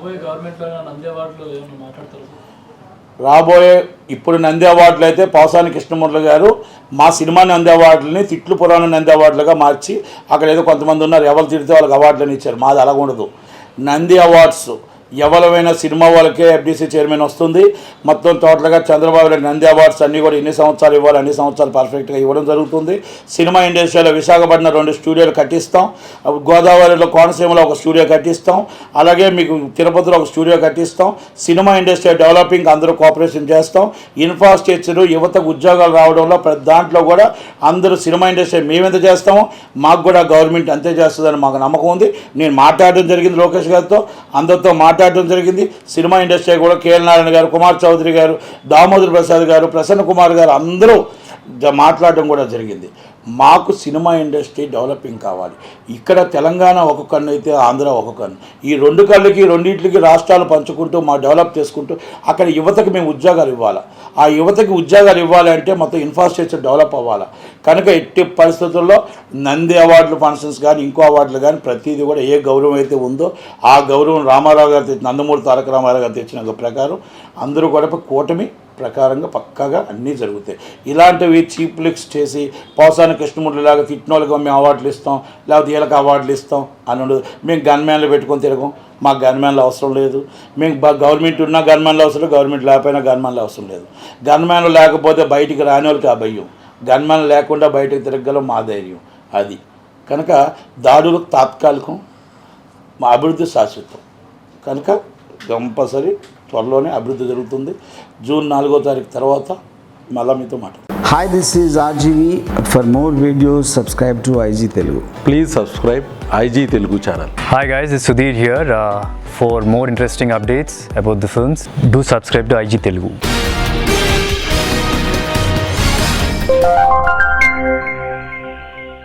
రాబోయే గవర్నమెంట్లో నంది అవార్డులు ఏమైనా మాట్లాడతారు? రాబోయే ఇప్పుడు నంది అవార్డులు అయితే పావసాని కృష్ణమూర్తి గారు మా సినిమా నంది అవార్డులని తిట్లు పురాణ నంది అవార్డులుగా మార్చి అక్కడ ఏదో కొంతమంది ఉన్నారు ఎవరు తిడితే వాళ్ళకి అవార్డులని ఇచ్చారు. మాది అలాగ ఉండదు. నంది అవార్డ్స్ ఎవరైనా సినిమా వాళ్ళకే ఎఫ్డీసీ చైర్మన్ వస్తుంది. మొత్తం టోటల్గా చంద్రబాబు నాయుడు నంది అవార్డ్స్ అన్నీ కూడా ఎన్ని సంవత్సరాలు ఇవ్వాలి అన్ని సంవత్సరాలు పర్ఫెక్ట్గా ఇవ్వడం జరుగుతుంది. సినిమా ఇండస్ట్రీలో విశాఖపట్నం రెండు స్టూడియోలు కట్టిస్తాం. గోదావరిలో కోనసీమలో ఒక స్టూడియో కట్టిస్తాం. అలాగే మీకు తిరుపతిలో ఒక స్టూడియో కట్టిస్తాం. సినిమా ఇండస్ట్రీ డెవలపింగ్ అందరూ కోఆపరేషన్ చేస్తాం. ఇన్ఫ్రాస్ట్రక్చర్ యువతకు ఉద్యోగాలు రావడంలో ప్రతి దాంట్లో కూడా అందరూ సినిమా ఇండస్ట్రీ మేమెంత చేస్తామో మాకు కూడా గవర్నమెంట్ అంతే చేస్తుందని మాకు నమ్మకం ఉంది. నేను మాట్లాడడం జరిగింది లోకేష్ గారితో. అందరితో మాట్లాడడం జరిగింది. సినిమా ఇండస్ట్రీ కూడా కేఎల్ నారాయణ గారు కుమార్ చౌదరి గారు దామోదర్ ప్రసాద్ గారు ప్రసన్న కుమార్ గారు అందరూ మాట్లాడడం కూడా జరిగింది. మాకు సినిమా ఇండస్ట్రీ డెవలపింగ్ కావాలి. ఇక్కడ తెలంగాణ ఒక కన్ను అయితే ఆంధ్ర ఒక కన్ను. ఈ రెండు కళ్ళకి రెండింటికి రాష్ట్రాలు పంచుకుంటూ మా డెవలప్ చేసుకుంటూ అక్కడ యువతకి మేము ఉద్యోగాలు ఇవ్వాలి? ఆ యువతకి ఉద్యోగాలు ఇవ్వాలి అంటే మొత్తం ఇన్ఫ్రాస్ట్రక్చర్ డెవలప్ అవ్వాలి? కనుక ఎట్టి పరిస్థితుల్లో నంది అవార్డులు ఫంక్షన్స్ కానీ ఇంకో అవార్డులు కానీ ప్రతిదీ కూడా ఏ గౌరవం అయితే ఉందో ఆ గౌరవం రామారావు గారు తెచ్చిన నందమూరి తారక రామారావు గారు తెచ్చిన ప్రకారం అందరూ కూడా కూటమి ప్రకారంగా పక్కాగా అన్నీ జరుగుతాయి. ఇలాంటివి చీప్ లిక్స్ చేసి పోసాని కృష్ణమూర్తి లాగా తిట్టినోళ్ళకి మేము అవార్డులు ఇస్తాం లేకపోతే వీళ్ళకి అవార్డులు ఇస్తాం అని ఉండదు. మేము గన్మ్యాన్లు పెట్టుకొని తిరగం. మాకు గన్మ్యాన్లు అవసరం లేదు. మేము గవర్నమెంట్ ఉన్న గన్మ్యాన్లు అవసరం గవర్నమెంట్ లేకపోయినా గన్మ్యాన్లు అవసరం లేదు. గన్మ్యాన్లు లేకపోతే బయటికి రాని వాళ్ళకి అభయం గన్మ్యాన్ లేకుండా బయటకు తిరగగలం మా ధైర్యం. అది. కనుక దాడులు తాత్కాలికం మా అభివృద్ధి శాశ్వతం. కనుక కంపల్సరీ త్వరలోనే అభివృద్ధి జరుగుతుంది. జూన్ నాలుగో తారీఖు తర్వాత మళ్ళా మీతో మాట Hi, this is RGV. For more videos, subscribe to IG Telugu. Please subscribe IG Telugu channel Hi guys, it's Sudhir here. Uh, for more interesting updates about the films, do subscribe to IG Telugu.